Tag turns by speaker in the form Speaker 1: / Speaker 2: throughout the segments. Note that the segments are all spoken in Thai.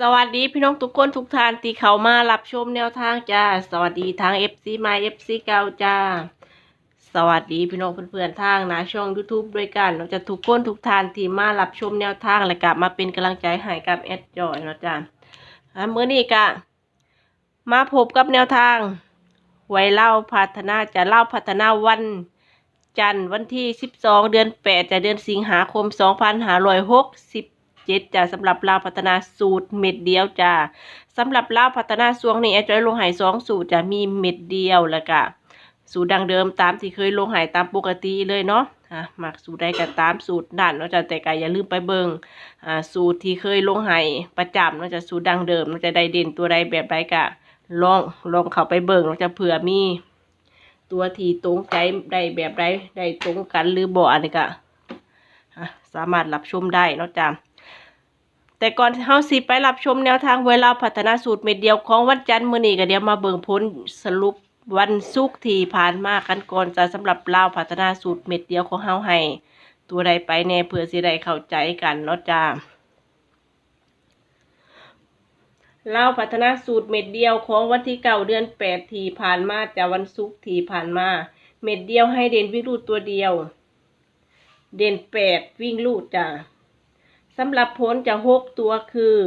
Speaker 1: สวัสดีพี่น้องทุกคนทุกท่านที่เข้ามารับชมแนวทางจ้า สวัสดีทาง FC มา FC เก่าจ้า สวัสดีพี่น้องเพื่อนๆทางนะช่อง YouTube ด้วยกันเราจะทุกคนทุกท่านที่มารับชมแนวทางและกลับมาเป็นกำลังใจให้กับแอดจอยนะจ้าอะมื้อนี้กะมาพบกับแนวทางไว้เล่าพัฒนาจะเล่าพัฒนาวันจันทร์วันที่ 12 เดือน 8 จะเดือนสิงหาคม 2567จะสำหรับลาวพัฒนาสูตรเม็ดเดียวจ้าสำหรับลาวพัฒนาสวงนี่แอดจอยลงหายสองสูตรจะมีเม็ดเดียวแล้วก็สูตรดังเดิมตามที่เคยลงหายตามปกติเลยเนาะอะมักสูตรใดก็ตามสูตรนั่นเนาะจะแต่ก็อย่าลืมไปเบิงอ่าสูตรที่เคยลงหายประจำเนาะจะสูตรดังเดิมเนาะจะได้เด่นตัวใดแบบใดก็ลองลองเข้าไปเบิงเนาะจะเผื่อมีตัวที่ตรงใจได้แบบใดได้ตรงกันหรือบ่อันนี้ก็อะสามารถรับชมได้เนาะจ้ะ แต่ก่อนเฮาสิไปรับชมแนวทางเวลาพัฒนาสูตรเม็ดเดียวของวันจันทร์มื้อนี้ก็เดี๋ยวมาเบิ่งผลสรุปวันศุกร์ที่ผ่านมากันก่อนจะสำหรับลาวพัฒนาสูตรเม็ดเดียวของเฮาให้ตัวใดไปแน่เพื่อสิได้เข้าใจกันเนาะจ้าเล่าพัฒนาสูตรเม็ดเดียวของวันที่เก้าเดือนแปดที่ผ่านมาจากวันศุกร์ที่ผ่านมา เม็ดเดียวให้เด่นวิ่งรูดตัวเดียว เด่นแปดวิ่งรูดจ้ะ สำหรับผลจะหกตัวคือ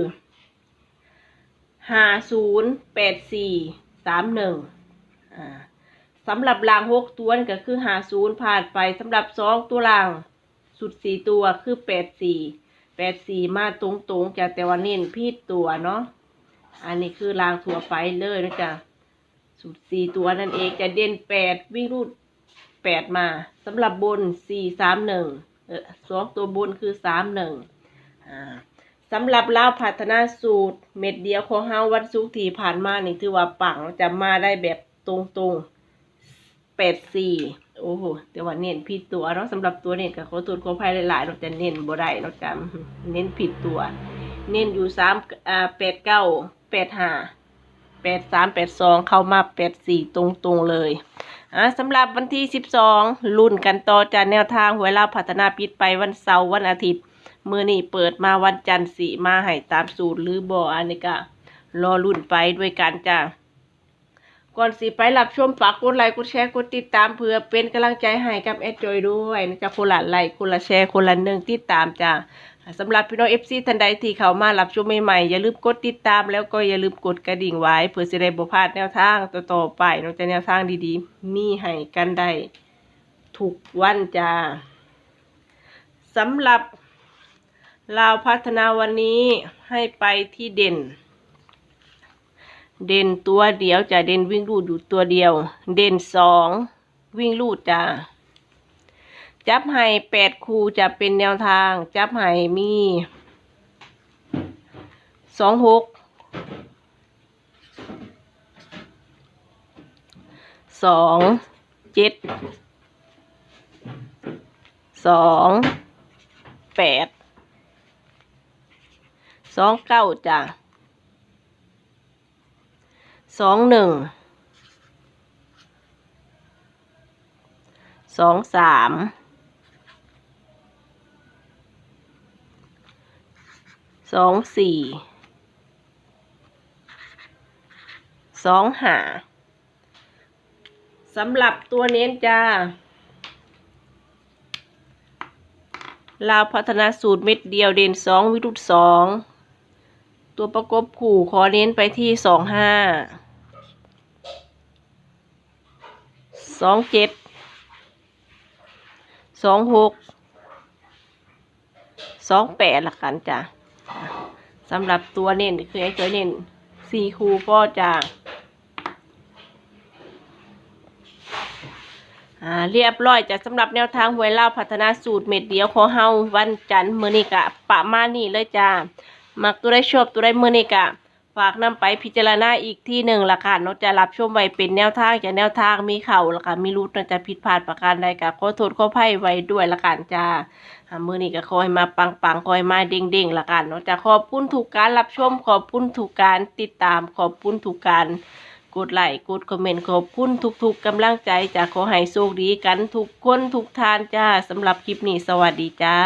Speaker 1: ห้าศูนย์แปดสี่สามหนึ่งสำหรับรางหกตัวนี่ก็คือห้าศูนย์ผ่านไปสำหรับสองตัวรางสุดสี่ตัวคือแปดสี่แปดสี่มาตรงๆจากแต่ว่าเน้นพีดตัวเนาะอันนี้คือรางทั่วไปเลยนะจ๊ะสูตรสี่ตัวนั่นเองจะเด่นแปดวิ่งรูดแปดมาสำหรับบนสี่สามหนึ่งสองตัวบนคือสามหนึ่ง สำหรับลาวพัฒนาสูตรเม็ดเดียวของเฮาวันศุกที่ผ่านมานี่ถือว่าปังจะมาได้แบบตรงๆแปดสี่โอ้โหแต่ว่าเน้นผิดตัวเนาะสำหรับตัวเน้นกับขอโทษขอภัยหลายๆเราจะเน้นบ่ได้เราจะเน้นผิดตัว เน้นอยู่สามอ่าแปดเก้าแปดห้าแปดสามแปดสองเข้ามาแปดสี่ตรงตรงๆเลยอ่าสำหรับวันที่สิบสองรุ่นกันต่อจากแนวทางหวยลาพัฒนาปิดไปวันเสาร์วันอาทิตย์ มือนี่เปิดมาวันจันทร์สีมาให้ตามสูตรหรือบ่อันนี้ก็รอรุ่นไปด้วยกันจ้าก่อนสิไปรับชมฝากกดไลค์กดแชร์กดติดตามเพื่อเป็นกำลังใจให้กับแอดจอยด้วยนะจ๊ะคนละไลค์คนละแชร์คนละหนึ่งติดตามจ้าสำหรับพี่น้องเอฟซีท่านใดที่เข้ามารับชมใหม่ๆอย่าลืมกดติดตามแล้วก็อย่าลืมกดกระดิ่งไว้ เพื่อจะได้บ่พลาดแนวทางต่อๆไปนอกจากแนวทางดีๆ มีให้กันได้ทุกวันจ้าสำหรับ ลาวพัฒนาวันนี้ให้ไปที่เด่น เด่นตัวเดียวจะเด่นวิ่งลูดอยู่ตัวเดียว เด่นสองวิ่งลูดจ้าจับให้แปดคูจะเป็นแนวทาง จับให้มีสองหกสองเจ็ดสองแปด สองเก้าจ้ะสองหนึ่งสองสามสองสี่สองหาสำหรับตัวเน้นจ้าลาวพัฒนาสูตรเม็ดเดียวเด่นสองวิรุตสอง ตัวประกบขู่ขอเน้นไปที่สองห้าสองเจ็ดสองหกสองแปดละกันจ้ะสำหรับตัวเน้นคือไอ้ตัวเน้นสี่คูก็จะอ่าเรียบร้อยจ้ะสำหรับแนวทางหวยเล่าวพัฒนาสูตรเม็ดเดียวของเฮาวันจันทร์มื้อนี้กะประมาณนี้เลยจ้า มักตัวได้ชอบตัวได้มื้อนี้กะฝากนำไปพิจารณาอีกที่หนึ่งละค่ะนอกจะรับชมไว้เป็นแนวทางจากแนวทางมีเข่าละค่ะมีรูดนอกจะผิดพลาดประการใดกะขอโทษขออภัยไว้ด้วยละกันจ้ามือนี้ก็คอยมาปังปังๆคอยมาเด้งเด้งๆละกันนาะจะขอบคุณถูกการรับชมขอบคุณถูกการติดตามขอบคุณถูกการกดไลค์กดคอมเมนต์ขอบคุณทุกๆกำลังใจจะขอให้โชคดีกันทุกคนทุกทานจ้าสำหรับคลิปนี้สวัสดีจ้า